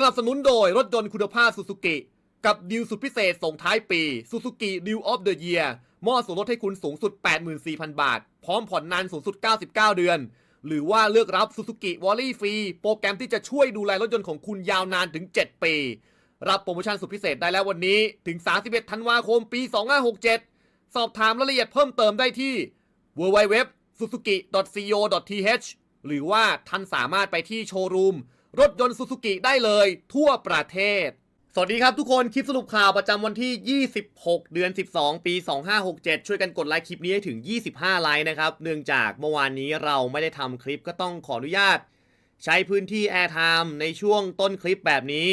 สนับสนุนโดยรถยนต์คุณภาพ Suzuki กับดีลสุดพิเศษส่งท้ายปี Suzuki Deal of the Year มอบส่วนลดให้คุณสูงสุด 84,000 บาท พร้อมผ่อนนานสูงสุด 99 เดือน หรือว่าเลือกรับ Suzuki w a l l y ฟรีโปรแกรมที่จะช่วยดูแลรถยนต์ของคุณยาวนานถึง 7 ปี รับโปรโมชั่นสุดพิเศษได้แล้ววันนี้ถึง 31 ธันวาคมปี 2567 สอบถามรายละเอียดเพิ่มเติมได้ที่ www.suzuki.co.th หรือว่าท่านสามารถไปที่โชว์รูม รถยนต์ซูซูกิได้เลย ทั่วประเทศ สวัสดีครับทุกคนคลิปสรุปข่าวประจำวันที่ 26 เดือน 12 ปี 2567 ช่วยกันกดไลค์คลิปนี้ให้ถึง 25 ไลค์นะครับ เนื่องจากเมื่อวานนี้เราไม่ได้ทำคลิปก็ต้องขออนุญาต ใช้พื้นที่ Airtime ในช่วงต้นคลิปแบบนี้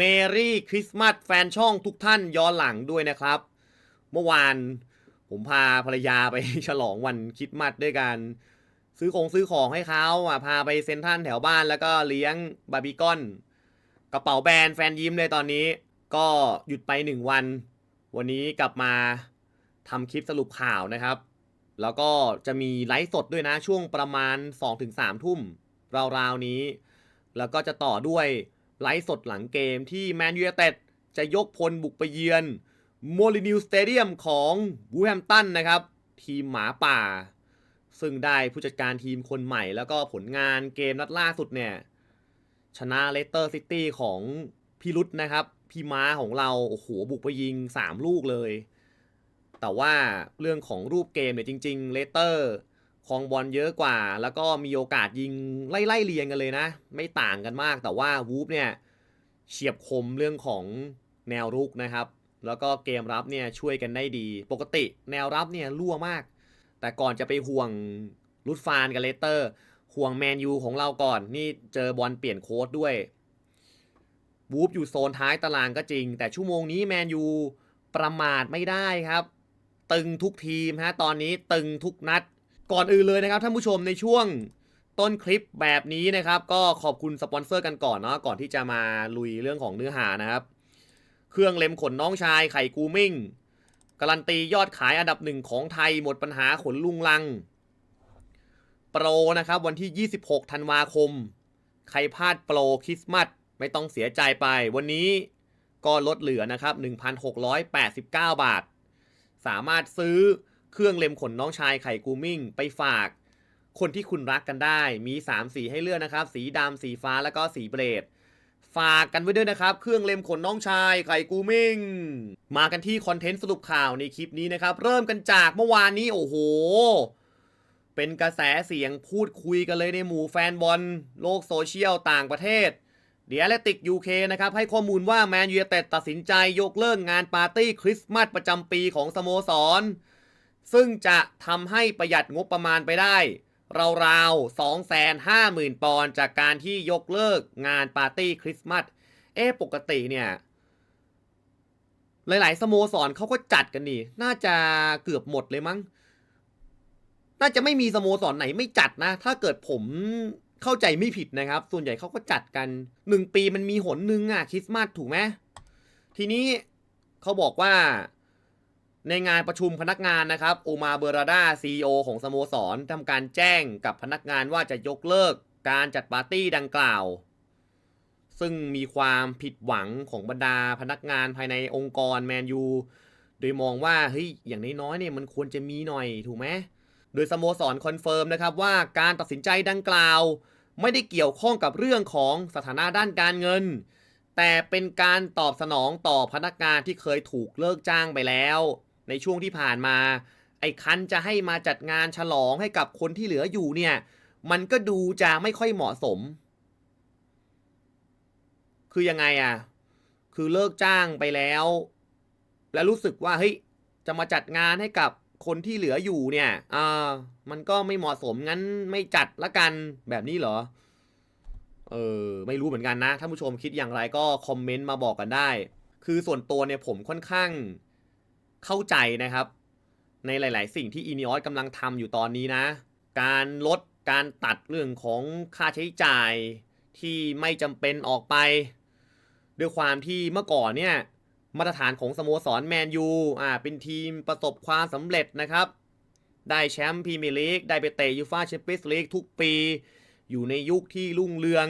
Merry Christmas แฟนช่องทุกท่านย้อนหลังด้วยนะครับ เมื่อวานผมพาภรรยาไปฉลองวันคริสต์มาสด้วยกัน ซื้อของซื้อของให้เขาอะพาไปเซ็นทรัลแถวบ้านแล้วก็เลี้ยงบาร์บีคอน กระเป๋าแบรนด์แฟนยิ้มเลยตอนนี้ ก็หยุดไปหนึ่งวัน วันนี้กลับมาทำคลิปสรุปข่าวนะครับ แล้วก็จะมีไลฟ์สดด้วยนะช่วงประมาณ 2-3 ทุ่มราวๆนี้ แล้วก็จะต่อด้วยไลฟ์สดหลังเกมที่แมนยูเต็ดจะยกพลบุกไปเยือนโมลินิวสเตเดียมของบูแฮมตันนะครับ ทีมหมาป่า ซึ่งได้ผู้จัดการทีมคนใหม่ แล้วก็ผลงานเกมนัดล่าสุดเนี่ย ชนะเลสเตอร์ซิตี้ของพี่รุดนะครับ พี่ม้าของเรา โอ้โห บุกไปยิง 3 ลูกเลย แต่ว่าเรื่องของรูปเกมเนี่ยจริง ๆ เลสเตอร์คองบอลเยอะกว่า แล้วก็มีโอกาสยิงไล่ๆเรียงกันเลยนะ ไม่ต่างกันมาก แต่ว่าวูฟเนี่ยเฉียบคมเรื่องของแนวรุกนะครับ แล้วก็เกมรับเนี่ยช่วยกันได้ดี ปกติแนวรับเนี่ยรั่วมาก แต่ก่อนจะไปห่วงรุดฟานกับเลสเตอร์ ห่วงแมนยูของเราก่อน นี่เจอบอลเปลี่ยนโค้ดด้วยวูฟอยู่โซนท้ายตารางก็จริง แต่ชั่วโมงนี้แมนยูประมาทไม่ได้ครับ ตึงทุกทีมฮะตอนนี้ตึงทุกนัด ก่อนอื่นเลยนะครับท่านผู้ชมในช่วงต้นคลิปแบบนี้นะครับ ก็ขอบคุณสปอนเซอร์กันก่อนเนาะก่อนที่จะมาลุยเรื่องของเนื้อหานะครับ เครื่องเล็มขนน้องชายไข่กูมิ่ง การันตียอดขายอันดับหนึ่งของไทยหมดปัญหาขนลุงลัง โปรนะครับวันที่ 26 ธันวาคม ใครพลาดโปรคริสต์มาสไม่ต้องเสียใจไป วันนี้ก็ลดเหลือนะครับ 1,689 บาท สามารถซื้อเครื่องเล็มขนน้องชายไข่กูมิ่ง ไปฝาก คนที่คุณรักกันได้ มี 3 สีให้เลือกนะครับ สีดำสีฟ้าแล้วก็สีเบรด ฝากกันไว้ด้วยนะครับ เครื่องเล็มขนน้องชายไข่กูมิ่ง มากันที่คอนเทนต์สรุปข่าวในคลิปนี้นะครับ เริ่มกันจากเมื่อวานนี้โอ้โห เป็นกระแสเสียงพูดคุยกันเลยในหมู่แฟนบอลโลกโซเชียลต่างประเทศเดียเลติกยูเคนะครับ ให้ข้อมูลว่าแมนยูเต็ดตัดสินใจยกเลิกงานปาร์ตี้คริสต์มาสประจำปีของสโมสร ซึ่งจะทำให้ประหยัดงบประมาณไปได้ ราวๆ250,000ปอนด์จากการที่ยกเลิกงานปาร์ตี้คริสต์มาส เอ๊ปกติเนี่ย หลายๆ สโมสรเขาก็จัดกันนี่น่าจะเกือบหมดเลยมั้ง น่าจะไม่มีสโมสรไหนไม่จัดนะ ถ้าเกิดผมเข้าใจไม่ผิดนะครับ ส่วนใหญ่เขาก็จัดกันหนึ่งปีมันมีหนหนึ่งอะคริสต์มาสถูกไหมทีนี้เขาบอกว่า ในงานประชุมพนักงานนะครับโอมาเบอราดาซีอของสโมสรทำการแจ้งกับพนักงานว่าจะยกเลิกการจัดปาร์ตี้ดังกล่าว ซึ่งมีความผิดหวังของบรรดาพนักงานภายในองค์กรแมนยูโดยมองว่าเฮ้ยอย่างน้อยๆเนี่ยมันควรจะมีหน่อยถูกไหมโดยสโมสรคอนเฟิร์มนะครับว่าการตัดสินใจดังกล่าว ไม่ได้เกี่ยวข้องกับเรื่องของสถานะด้านการเงิน แต่เป็นการตอบสนองต่อพนักงานที่เคยถูกเลิกจ้างไปแล้ว ในช่วงที่ผ่านมา ไอ้คันจะให้มาจัดงานฉลองให้กับคนที่เหลืออยู่เนี่ย มันก็ดูจะไม่ค่อยเหมาะสม คือยังไงอะคือเลิกจ้างไปแล้ว แล้วรู้สึกว่าเฮ้ยจะมาจัดงานให้กับคนที่เหลืออยู่เนี่ยอ่ามันก็ไม่เหมาะสมงั้นไม่จัดละกันแบบนี้เหรอ เออ ไม่รู้เหมือนกันนะ ท่านผู้ชมคิดอย่างไรก็คอมเมนต์มาบอกกันได้ คือส่วนตัวเนี่ยผมค่อนข้าง เข้าใจนะครับ ในหลาย ๆ สิ่งที่อีนิออสกำลังทำอยู่ตอนนี้นะ การลดการตัดเรื่องของค่าใช้จ่ายที่ไม่จำเป็นออกไป ด้วยความที่เมื่อก่อนเนี่ยมาตรฐานของสโมสรแมนยูอ่าเป็นทีมประสบความสำเร็จนะครับ ได้แชมป์พรีเมียร์ลีกได้ไปเตะยูฟ่าแชมเปี้ยนส์ลีกทุกปี อยู่ในยุคที่รุ่งเรือง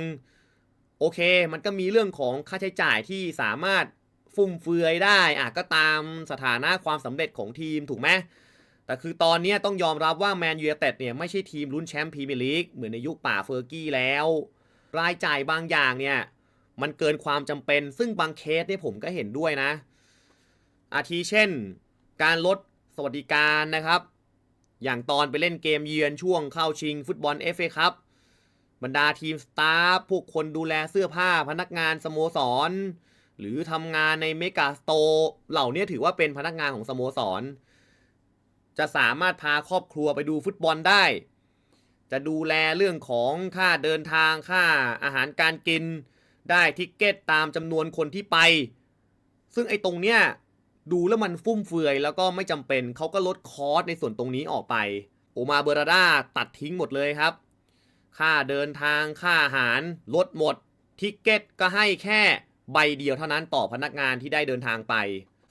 โอเค มันก็มีเรื่องของค่าใช้จ่ายที่สามารถ ฟุ่มเฟือยได้อะก็ตามสถานะความสำเร็จของทีมถูกไหมแต่คือตอนนี้ต้องยอมรับว่าแมนยูเต็ดเนี่ยไม่ใช่ทีมลุ้นแชมป์พรีเมียร์ลีกเหมือนในยุคป่าเฟอร์กี้แล้ว รายจ่ายบางอย่างเนี่ยมันเกินความจำเป็น ซึ่งบางเคสเนี่ยผมก็เห็นด้วยนะ อาทิเช่น การลดสวัสดิการนะครับ อย่างตอนไปเล่นเกมเยือนช่วงเข้าชิงฟุตบอล FA ครับบรรดาทีมสตาฟพวกคนดูแลเสื้อผ้าพนักงานสโมสร หรือทำงานในเมกาสโตเหล่านี้ถือว่าเป็นพนักงานของสโมสร จะสามารถพาครอบครัวไปดูฟุตบอลได้ จะดูแลเรื่องของค่าเดินทางค่าอาหารการกิน ได้ทิกเก็ตตามจำนวนคนที่ไป ซึ่งไอ้ตรงเนี้ยดูแล้วมันฟุ่มเฟือยแล้วก็ไม่จำเป็นเขาก็ลดคอสในส่วนตรงนี้ออกไป โอมาเบอราดาตัดทิ้งหมดเลยครับ ค่าเดินทางค่าอาหารลดหมด ทิกเก็ตก็ให้แค่ ใบเดียวเท่านั้นต่อพนักงานที่ได้เดินทางไป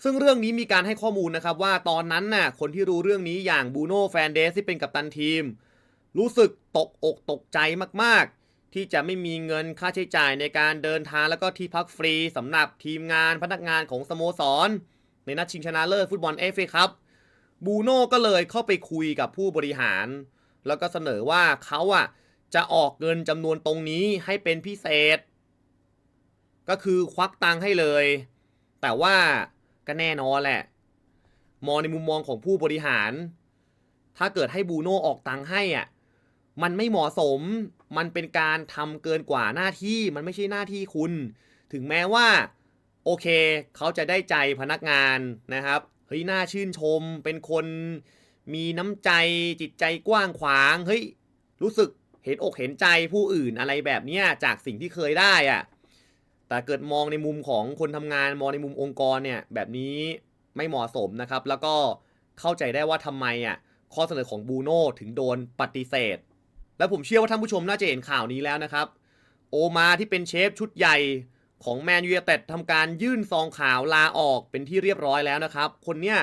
ซึ่งเรื่องนี้มีการให้ข้อมูลนะครับว่าตอนนั้นน่ะคนที่รู้เรื่องนี้อย่างบูโน่แฟนเดสที่เป็นกัปตันทีม รู้สึกตกอกตกใจมากๆ ที่จะไม่มีเงินค่าใช้จ่ายในการเดินทางแล้วก็ที่พักฟรีสำหรับทีมงานพนักงานของสโมสร ในนัดชิงชนะเลิศฟุตบอลเอฟเอครับบูโน่ก็เลยเข้าไปคุยกับผู้บริหาร แล้วก็เสนอว่าเขาอะจะออกเงินจำนวนตรงนี้ให้เป็นพิเศษ ก็คือควักตังค์ให้เลย แต่ว่าก็แน่นอนแหละ มองในมุมมองของผู้บริหาร ถ้าเกิดให้บูโน่ออกตังค์ให้อะมันไม่เหมาะสม มันเป็นการทำเกินกว่าหน้าที่มันไม่ใช่หน้าที่คุณ ถึงแม้ว่า โอเค เขาจะได้ใจพนักงานนะครับเฮ้ยน่าชื่นชม เป็นคนมีน้ำใจจิตใจกว้างขวางเฮ้ยรู้สึกเห็นอกเห็นใจผู้อื่นอะไรแบบเนี้ยจากสิ่งที่เคยได้อะ แต่เกิดมองในมุมของคนทำงานมองในมุมองค์กรเนี่ยแบบนี้ไม่เหมาะสมนะครับ แล้วก็เข้าใจได้ว่าทำไมอะข้อเสนอของบูโน่ถึงโดนปฏิเสธ และผมเชื่อว่าท่านผู้ชมน่าจะเห็นข่าวนี้แล้วนะครับ โอมาที่เป็นเชฟชุดใหญ่ของแมนยูเต็ดทำการยื่นซองข่าวลาออกเป็นที่เรียบร้อยแล้วนะครับ คนเนี้ย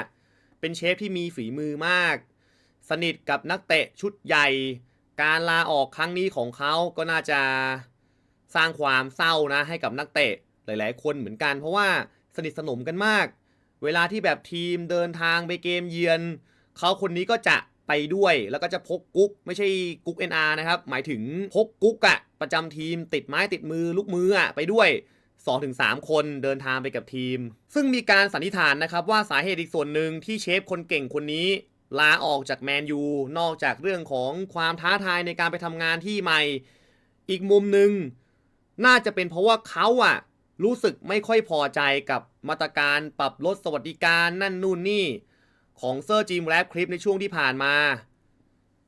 เป็นเชฟที่มีฝีมือมาก สนิทกับนักเตะชุดใหญ่ การลาออกครั้งนี้ของเขาก็น่าจะ สร้างความเศร้านะให้กับนักเตะหลาย ๆ คนเหมือนกัน เพราะว่าสนิทสนมกันมาก เวลาที่แบบทีมเดินทางไปเกมเยือนเขาคนนี้ก็จะไปด้วยแล้วก็จะพกกุ๊ก ไม่ใช่กุ๊ก NR นะครับ หมายถึงพกกุ๊กอะประจำทีมติดไม้ติดมือลูกมืออะไปด้วย 2-3 คนเดินทางไปกับทีม ซึ่งมีการสันนิษฐานนะครับว่าสาเหตุอีกส่วนหนึ่งที่เชฟคนเก่งคนนี้ ลาออกจากแมนยูนอกจากเรื่องของความท้าทายในการไปทำงานที่ใหม่ อีกมุมหนึ่ง น่าจะเป็นเพราะว่าเขาอะรู้สึกไม่ค่อยพอใจกับมาตรการปรับลดสวัสดิการนั่นนู่นนี่ ของเซอร์จิมแรปคลิปในช่วงที่ผ่านมา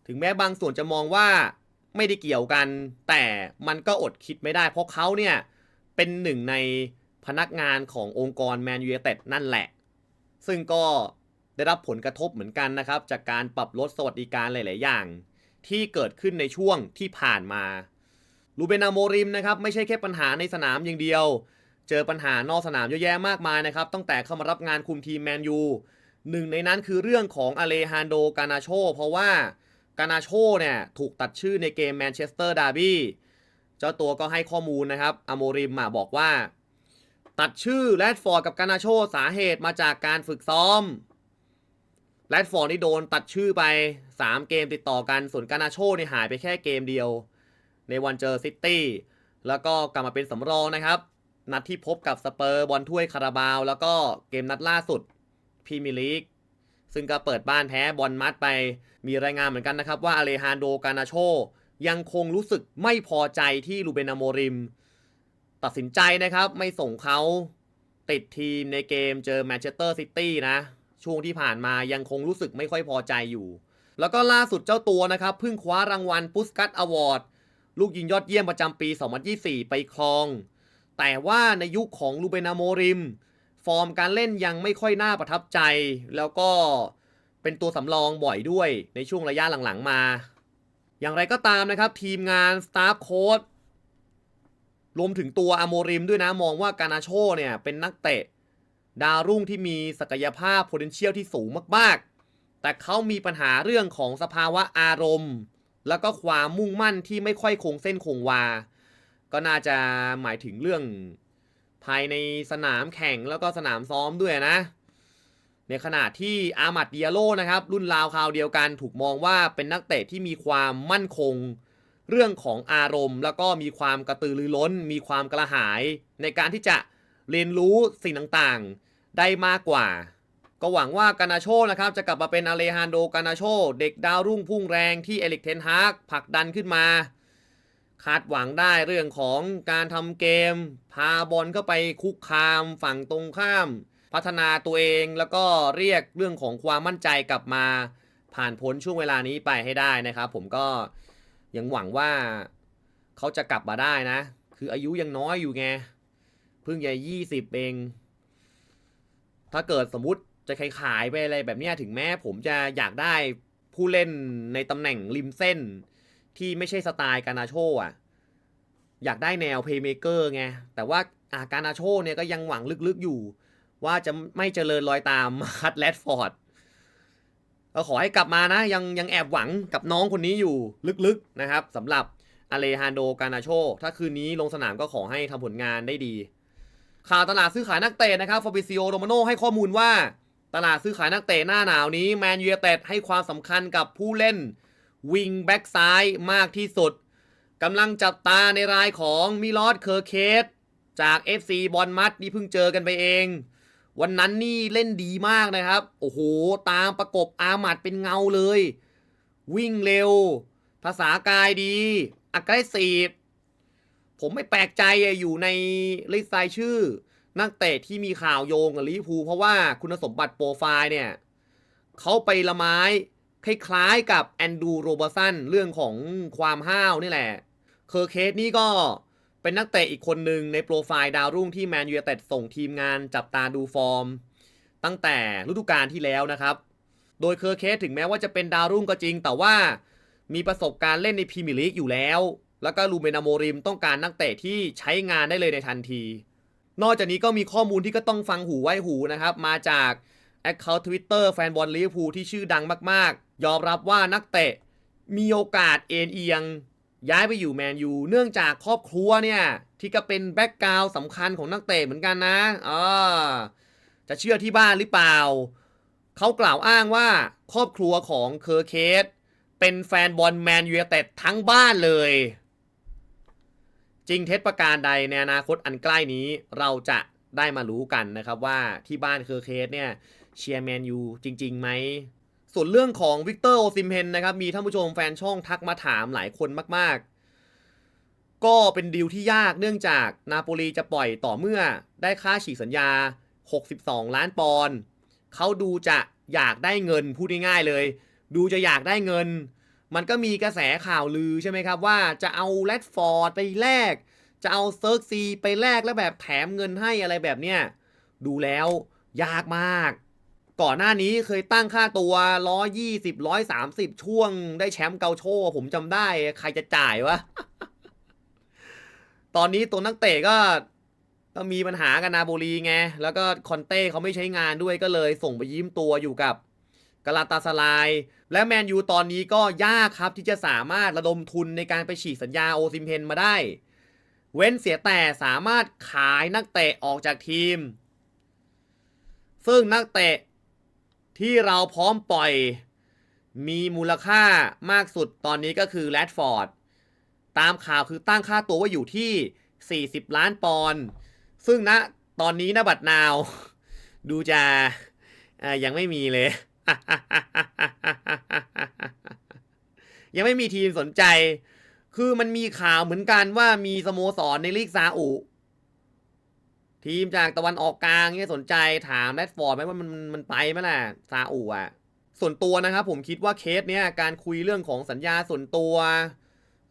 ถึงแม้บางส่วนจะมองว่าไม่ได้เกี่ยวกัน แต่มันก็อดคิดไม่ได้ เพราะเขาเนี่ย เป็นหนึ่งในพนักงานขององค์กรแมนยู i เต็ดนั่นแหละ ซึ่งก็ได้รับผลกระทบเหมือนกันนะครับ จากการปรับลดสวัสดิการหลาย ๆ อย่าง ที่เกิดขึ้นในช่วงที่ผ่านมา ลูเบนาโมริมนะครับไม่ใช่แค่ปัญหาในสนามอย่างเดียว เจอปัญหานอกสนามเยอะแยะมากมายนะครับตั้งแต่เข้ามารับงานคุมทีมแมนยูหนึ่งในนั้นคือเรื่องของอเลฮานโดกานาโชเพราะว่ากานาโชเนี่ยถูกตัดชื่อในเกมแมนเชสเตอร์ดาร์บี้เจ้าตัวก็ให้ข้อมูลนะครับอโมริมมาบอกว่า ตัดชื่อแรดฟอร์ดกับกานาโชสาเหตุมาจากการฝึกซ้อมแรดฟอร์ดนี่โดนตัดชื่อไป 3 เกมติดต่อกันส่วนกานาโชนี่หายไปแค่เกมเดียว ในวันเจอซิตี้แล้วก็กลับมาเป็นสำรองนะครับ นัดที่พบกับสเปอร์บอลถ้วยคาราบาว แล้วก็เกมนัดล่าสุดพรีเมียร์ลีกซึ่งก็เปิดบ้านแพ้บอลมัดไปมีรายงานเหมือนกันนะครับ ว่าอเลฮานโดกานาโช ยังคงรู้สึกไม่พอใจที่ลูเบนาโมริม ตัดสินใจนะครับไม่ส่งเขาติดทีมในเกมเจอแมนเชสเตอร์ซิตี้นะ ช่วงที่ผ่านมายังคงรู้สึกไม่ค่อยพอใจอยู่ แล้วก็ล่าสุดเจ้าตัวนะครับเพิ่งคว้ารางวัลปุสกัตอวอร์ด ลูกยิงยอดเยี่ยมประจำปี 2024 ไปครอง แต่ว่าในยุคของลูเบนาโมริม ฟอร์มการเล่นยังไม่ค่อยน่าประทับใจ แล้วก็เป็นตัวสำรองบ่อยด้วยในช่วงระยะหลังๆมา อย่างไรก็ตามนะครับ ทีมงานสตาฟโค้ดรวมถึงตัวอโมริมด้วยนะมองว่ากานาโชเนี่ยเป็นนักเตะ ดาวรุ่งที่มีศักยภาพ potential ที่สูงมาก ๆ แต่เขามีปัญหาเรื่องของสภาวะอารมณ์ แล้วก็ความมุ่งมั่นที่ไม่ค่อยคงเส้นคงวา ก็น่าจะหมายถึงเรื่องภายในสนามแข่งแล้วก็สนามซ้อมด้วยนะ ในขณะที่อามัดเดียโลนะครับ รุ่นราวคราวเดียวกันถูกมองว่าเป็นนักเตะที่มีความมั่นคง เรื่องของอารมณ์ แล้วก็มีความกระตือรือร้น มีความกระหาย ในการที่จะเรียนรู้สิ่งต่างๆ ได้มากกว่า ก็หวังว่ากานาโชนะครับจะกลับมาเป็นอเลฮานโดกานาโชเด็กดาวรุ่งพุ่งแรงที่เอลิกเทนฮากผลักดันขึ้นมา คาดหวังได้เรื่องของการทำเกม พาบอลเข้าไปคุกคามฝั่งตรงข้าม พัฒนาตัวเองแล้วก็เรียกเรื่องของความมั่นใจกลับมา ผ่านพ้นช่วงเวลานี้ไปให้ได้นะครับ ผมก็ยังหวังว่าเขาจะกลับมาได้นะ คืออายุยังน้อยอยู่ไงเพิ่งจะยี่สิบเองถ้าเกิดสมมติ จะขายขายๆไปอะไรแบบนี้ถึงแม้ผมจะอยากได้ผู้เล่นในตำแหน่งริมเส้น ที่ไม่ใช่สไตล์กานาโชอะ อยากได้แนวเพย์เมเกอร์ไง แต่ว่าอาการนาโชเนี่ยก็ยังหวังลึกๆอยู่ ว่าจะไม่เจริญรอยตามคัตแรดฟอร์ดก็ขอให้กลับมานะ ยังยังแอบหวังกับน้องคนนี้อยู่ลึกๆนะครับสำหรับอเลฮานโดกานาโช ถ้าคืนนี้ลงสนามก็ขอให้ทำผลงานได้ดี ข่าวตลาดซื้อขายนักเตะนะครับฟาบิซิโอโรมาโนให้ข้อมูลว่า ตลาดซื้อขายนักเตะหน้าหนาวนี้แมนยูเต็ดให้ความสำคัญกับผู้เล่นวิงแบ็กซ้ายมากที่สุดกำลังจับตาในรายของมิลอดเคอร์เคสจาก FC บอลมัดนี่เพิ่งเจอกันไปเอง วันนั้นนี่เล่นดีมากนะครับ โอ้โห ตามประกบอาหมัดเป็นเงาเลย วิ่งเร็ว ภาษากายดีอัก r e ซีผมไม่แปลกใจอะอยู่ในลิสต์รายชื่อ นักเตะที่มีข่าวโยงกับลิเวอร์พูลเพราะว่าคุณสมบัติโปรไฟล์เนี่ยเขาไปละไม้คล้ายๆกับแอนดูโรบอสันเรื่องของความห้าวนี่แหละ เคอร์เคสนี่ก็เป็นนักเตะอีกคนหนึ่งในโปรไฟล์ดาวรุ่งที่แมนยูเต็ดส่งทีมงานจับตาดูฟอร์ม ตั้งแต่ฤดูกาลที่แล้วนะครับ โดยเคอร์เคสถึงแม้ว่าจะเป็นดาวรุ่งก็จริง แต่ว่ามีประสบการณ์เล่นในพรีเมียร์ลีกอยู่แล้ว แล้วก็ลูเบนาโมริมต้องการนักเตะที่ใช้งานได้เลยในทันที นอกจากนี้ก็มีข้อมูลที่ก็ต้องฟังหูไว้หูนะครับ มาจากแอคเคาท์ทวิตเตอร์แฟนบอลลิเวอร์พูลที่ชื่อดังมาก ๆ ยอมรับว่านักเตะมีโอกาสเอ็นเอียง ย้ายไปอยู่แมนยูเนื่องจากครอบครัวเนี่ย ที่ก็เป็นแบ็กกราวสำคัญของนักเตะเหมือนกันนะอ่าจะเชื่อที่บ้านหรือเปล่า เขากล่าวอ้างว่าครอบครัวของเคอร์เคสเป็นแฟนบอลแมนยูเต็ดทั้งบ้านเลย จริงเท็จประการใดในอนาคตอันใกล้นี้เราจะได้มารู้กันนะครับว่าที่บ้านเคอร์เคสเนี่ยเชียร์แมนยูจริงๆไหมส่วนเรื่องของวิกเตอร์โอซิมเฮนนะครับมีท่านผู้ชมแฟนช่องทักมาถามหลายคนมากๆ ก็เป็นดีลที่ยากเนื่องจากนาโปลีจะปล่อยต่อเมื่อได้ค่าฉีกสัญญา 62 ล้านปอนด์เขาดูจะอยากได้เงินพูดง่ายๆเลย ดูจะอยากได้เงิน มันก็มีกระแสข่าวลือใช่ไหมครับว่าจะเอาแรดฟอร์ดไปแลก จะเอาเซิร์กซีไปแลกแล้วแบบแถมเงินให้อะไรแบบเนี้ยดูแล้วยากมาก ก่อนหน้านี้เคยตั้งค่าตัว120 130ช่วงได้แชมป์เกาโชผมจำได้ใครจะจ่ายวะ ตอนนี้ตัวนักเตะก็ก็มีปัญหากับนาโบลีไง แล้วก็คอนเต้เขาไม่ใช้งานด้วยก็เลยส่งไปยิ้มตัวอยู่กับ กาลาตาสลาย และแมนยูตอนนี้ก็ยากครับที่จะสามารถระดมทุนในการไปฉีกสัญญาโอซิมเพนมาได้ เว้นเสียแต่สามารถขายนักเตะออกจากทีม ซึ่งนักเตะที่เราพร้อมปล่อยมีมูลค่ามากสุดตอนนี้ก็คือแรดฟอร์ด ตามข่าวคือตั้งค่าตัวว่าอยู่ที่ 40 ล้านปอนด์ซึ่งณตอนนี้นะบัตรนาว ดูจะยังไม่มีเลย ยังไม่มีทีมสนใจ คือมันมีข่าวเหมือนกันว่ามีสโมสรในลีกซาอุ ทีมจากตะวันออกกลางเนี่ยสนใจถามแรดฟอร์ดไหมว่ามันมันไปไหมล่ะซาอุอะ ส่วนตัวนะครับผมคิดว่าเคสเนี้ยการคุยเรื่องของสัญญาส่วนตัว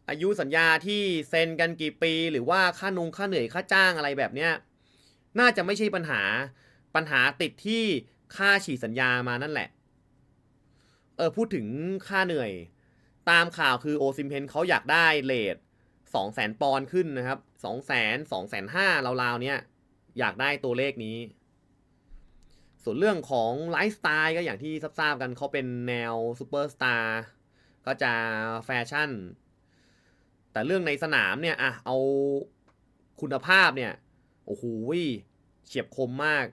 อายุสัญญาที่เซ็นกันกี่ปี หรือว่าค่านุงค่าเหนื่อยค่าจ้างอะไรแบบเนี้ยน่าจะไม่ใช่ปัญหาปัญหาติดที่ค่าฉีดสัญญามานั่นแหละ เออพูดถึงค่าเหนื่อย ตามข่าวคือโอซิมเพนเขาอยากได้เลทสองแสนปอนขึ้นนะครับสองแสนสองแสนห้าราวๆเนี้ยอยากได้ตัวเลขนี้ ส่วนเรื่องของไลฟ์สไตล์ก็อย่างที่ทราบกันเขาเป็นแนวซูเปอร์สตาร์ก็จะแฟชั่น แต่เรื่องในสนามเนี่ยอะเอาคุณภาพเนี่ย โอ้โหเฉียบคมมาก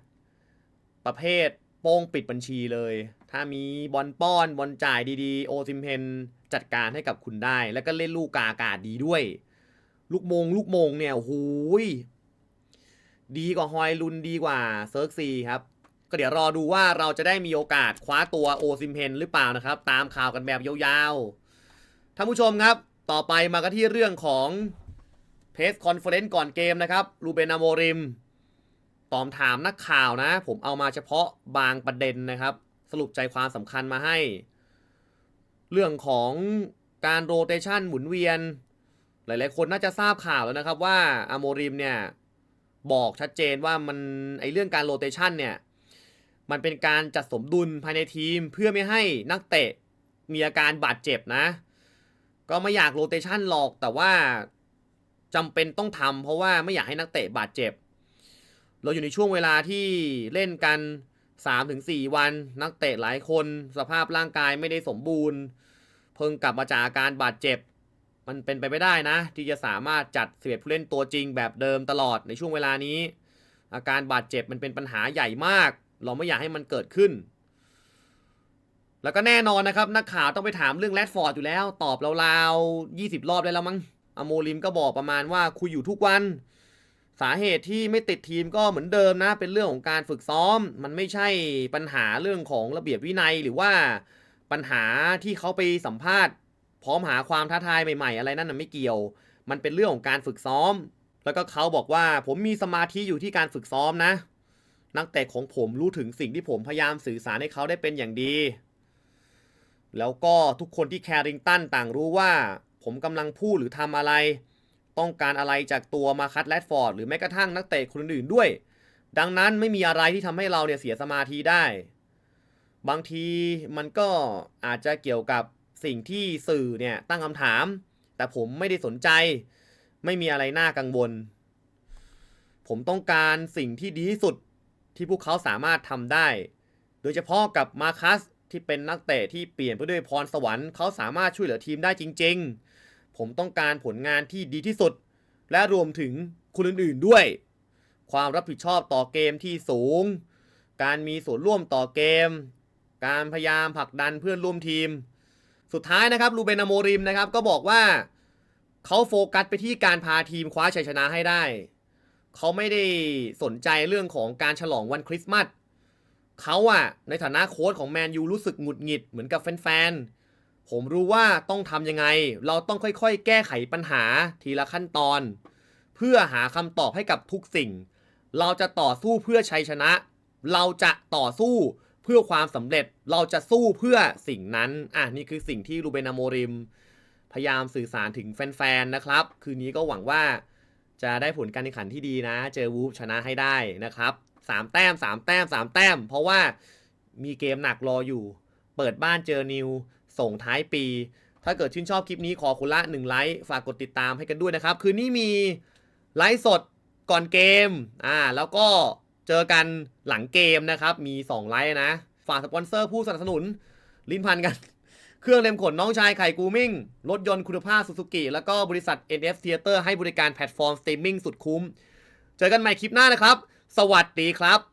ประเภท โป้งปิดบัญชีเลย ถ้ามีบอลป้อนบอลจ่ายดีๆ โอซิมเพนจัดการให้กับคุณได้ แล้วก็เล่นลูกกาอากาศดีด้วย ลูกมง ลูกมงเนี่ยโอ้โหดีกว่าฮอยลุนดีกว่าเซิร์กซีครับ ก็เดี๋ยวรอดูว่าเราจะได้มีโอกาสคว้าตัวโอซิมเพนหรือเปล่านะครับ ตามข่าวกันแบบยาวๆท่านผู้ชมครับ ต่อไปมากันที่เรื่องของเพสคอนเฟอเรนซ์ก่อนเกมนะครับ รูเบนอโมริม ตอบถามนักข่าวนะ ผมเอามาเฉพาะบางประเด็นนะครับ สรุปใจความสำคัญมาให้ เรื่องของการโรเตชันหมุนเวียน หลาย ๆ คนน่าจะทราบข่าวแล้วนะครับว่าอโมริมเนี่ย บอกชัดเจนว่ามันไอเรื่องการโรเตชันเนี่ย มันเป็นการจัดสมดุลภายในทีมเพื่อไม่ให้นักเตะมีอาการบาดเจ็บนะ ก็ไม่อยากโรเตชันหรอกแต่ว่าจำเป็นต้องทำเพราะว่าไม่อยากให้นักเตะบาดเจ็บ เราอยู่ในช่วงเวลาที่เล่นกัน 3-4 วัน นักเตะหลายคน สภาพร่างกายไม่ได้สมบูรณ์ เพิ่งกลับมาจากอาการบาดเจ็บ มันเป็นไปไม่ได้นะ ที่จะสามารถจัด11ผู้เล่นตัวจริงแบบเดิมตลอดในช่วงเวลานี้ อาการบาดเจ็บมันเป็นปัญหาใหญ่มาก เราไม่อยากให้มันเกิดขึ้น แล้วก็แน่นอนนะครับ นักข่าวต้องไปถามเรื่องแรดฟอร์ดอยู่แล้ว ตอบราวๆ20 รอบได้แล้วมั้งอโมลิมก็บอกประมาณว่าคุยอยู่ทุกวัน สาเหตุที่ไม่ติดทีมก็เหมือนเดิมนะ เป็นเรื่องของการฝึกซ้อม มันไม่ใช่ปัญหาเรื่องของระเบียบวินัยหรือว่าปัญหาที่เขาไปสัมภาษณ์ พร้อมหาความท้าทายใหม่ๆ อะไรนั่นน่ะไม่เกี่ยว มันเป็นเรื่องของการฝึกซ้อม แล้วก็เขาบอกว่าผมมีสมาธิอยู่ที่การฝึกซ้อมนะ นักเตะของผมรู้ถึงสิ่งที่ผมพยายามสื่อสารให้เขาได้เป็นอย่างดี แล้วก็ทุกคนที่แคริงตันต่างรู้ว่า ผมกำลังพูดหรือทำอะไร ต้องการอะไรจากตัวมาคัตแรดฟอร์ดหรือแม้กระทั่งนักเตะคนอื่นๆด้วย ดังนั้นไม่มีอะไรที่ทำให้เราเนี่ยเสียสมาธิได้ บางทีมันก็อาจจะเกี่ยวกับสิ่งที่สื่อเนี่ยตั้งคำถาม แต่ผมไม่ได้สนใจ ไม่มีอะไรน่ากังวล ผมต้องการสิ่งที่ดีที่สุดที่พวกเขาสามารถทำได้ โดยเฉพาะกับมาคัสที่เป็นนักเตะที่เปลี่ยนไปด้วยพรสวรรค์เขาสามารถช่วยเหลือทีมได้จริง ๆ ผมต้องการผลงานที่ดีที่สุด และรวมถึงคนอื่นๆด้วย ความรับผิดชอบต่อเกมที่สูง การมีส่วนร่วมต่อเกม การพยายามผลักดันเพื่อนร่วมทีม สุดท้ายนะครับลูเบนอโมริมนะครับก็บอกว่าเขาโฟกัสไปที่การพาทีมคว้าชัยชนะให้ได้ เขาไม่ได้สนใจเรื่องของการฉลองวันคริสต์มาสเขาอะในฐานะโค้ชของแมนยูรู้สึกหงุดหงิดเหมือนกับแฟนๆ ผมรู้ว่าต้องทำยังไง เราต้องค่อยๆ แก้ไขปัญหาทีละขั้นตอน เพื่อหาคำตอบให้กับทุกสิ่ง เราจะต่อสู้เพื่อชัยชนะ เราจะต่อสู้เพื่อความสำเร็จ เราจะสู้เพื่อสิ่งนั้น อะนี่คือสิ่งที่รูเบนอโมริม พยายามสื่อสารถึงแฟนๆ นะครับ คืนนี้ก็หวังว่าจะได้ผลการแข่งขันที่ดีนะ เจอวูฟชนะให้ได้นะครับสามแต้มสามแต้มสามแต้ม เพราะว่ามีเกมหนักรออยู่ เปิดบ้านเจอนิว ส่งท้ายปี ถ้าเกิดชื่นชอบคลิปนี้ขอคุณละหนึ่งไลค์ฝากกดติดตามให้กันด้วยนะครับ คืนนี้มีไลฟ์สดก่อนเกมอ่าแล้วก็เจอกันหลังเกมนะครับ มี 2 ไลฟ์นะ ฝากสปอนเซอร์ผู้สนับสนุน ลิ้นพันกัน เครื่องเล็มขนน้องชายไข่กูมิ่ง รถยนต์คุณภาพซูซูกิแล้วก็บริษัท NF Theater ให้บริการแพลตฟอร์มสตรีมมิ่งสุดคุ้ม เจอกันใหม่คลิปหน้านะครับ สวัสดีครับ